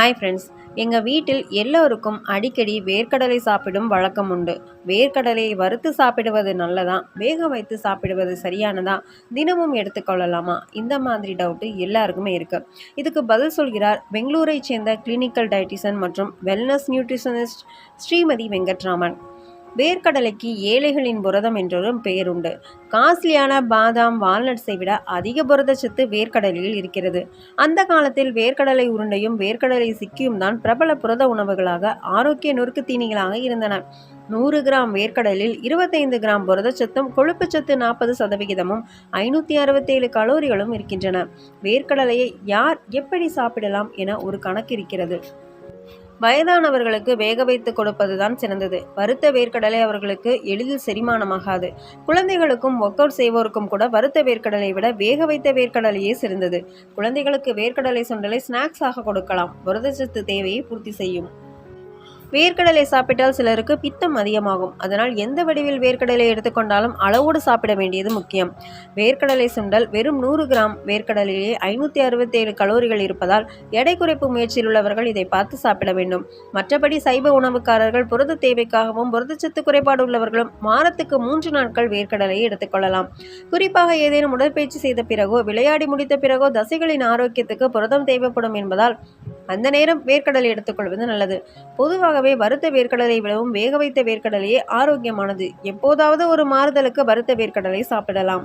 Hi friends எங்கள் வீட்டில் எல்லோருக்கும் அடிக்கடி வேர்க்கடலை சாப்பிடும் வழக்கம் உண்டு. வேர்க்கடலையை வறுத்து சாப்பிடுவது நல்லதா? வேக வைத்து சாப்பிடுவது சரியானதா? தினமும் எடுத்துக்கொள்ளலாமா இந்த மாதிரி டவுட்டு எல்லாருக்குமே இருக்குது இதுக்கு பதில் சொல்கிறார் பெங்களூரை சேர்ந்த கிளினிக்கல் டயட்டிஷன் மற்றும் வெல்னஸ் நியூட்ரிஷனிஸ்ட் ஸ்ரீமதி வெங்கட்ராமன். வேர்க்கடலைக்கு ஏழைகளின் புரதம் என்றொரு பெயருண்டு. காஸ்லியான காஸ்ட்லியான பாதாம் வால்நட்ஸை விட அதிக புரதச்சத்து வேர்க்கடலையில் இருக்கிறது. அந்த காலத்தில் வேர்க்கடலை உருண்டையும் வேர்க்கடலை சிக்கியும் தான் பிரபல புரத உணவுகளாக ஆரோக்கிய நொறுக்கு தீனிகளாக இருந்தன. நூறு கிராம் வேர்க்கடலில் இருபத்தைந்து கிராம் புரதச்சத்தும் கொழுப்புச்சத்து நாற்பது சதவிகிதமும் ஐநூற்றி அறுபத்தேழு கலோரிகளும் இருக்கின்றன. வேர்க்கடலையை யார் எப்படி சாப்பிடலாம் என ஒரு கணக்கு இருக்கிறது. வயதானவர்களுக்கு வேக வைத்து கொடுப்பதுதான் சிறந்தது. வறுத்த வேர்க்கடலை அவர்களுக்கு எளிதில் செரிமானமாகாது. குழந்தைகளுக்கும் ஒர்க் அவுட் செய்வோருக்கும் கூட வறுத்த வேர்க்கடலை விட வேக வைத்த வேர்க்கடலையே சிறந்தது. குழந்தைகளுக்கு வேர்க்கடலை சுண்டலை ஸ்நாக்ஸாக கொடுக்கலாம். புரதச்சத்து தேவையை பூர்த்தி செய்யும். வேர்க்கடலை சாப்பிட்டால் சிலருக்கு பித்தம் அதிகமாகும். அதனால் எந்த வடிவில் வேர்க்கடலை எடுத்துக்கொண்டாலும் அளவோடு சாப்பிட வேண்டியது முக்கியம். வேர்க்கடலை சுண்டல் வெறும் நூறு கிராம். வேர்க்கடலையே ஐநூற்றி அறுபத்தேழு கலோரிகள் இருப்பதால் எடை குறைப்பு முயற்சியில் உள்ளவர்கள் இதை பார்த்து சாப்பிட வேண்டும். மற்றபடி சைவ உணவுக்காரர்கள் புரத தேவைக்காகவும் புரதச்சத்து குறைபாடு உள்ளவர்களும் வாரத்துக்கு மூன்று நாட்கள் வேர்க்கடலையை எடுத்துக்கொள்ளலாம் குறிப்பாக ஏதேனும் உடற்பயிற்சி செய்த பிறகோ விளையாடி முடித்த பிறகோ தசைகளின் ஆரோக்கியத்துக்கு புரதம் தேவைப்படும் என்பதால் அந்த நேரம் வேர்க்கடலை எடுத்துக்கொள்வது நல்லது. பொதுவாகவே வறுத்த வேர்க்கடலை விடவும் வேக வைத்த வேர்க்கடலையே ஆரோக்கியமானது. எப்போதாவது ஒரு மாறுதலுக்கு வறுத்த வேர்க்கடலை சாப்பிடலாம்.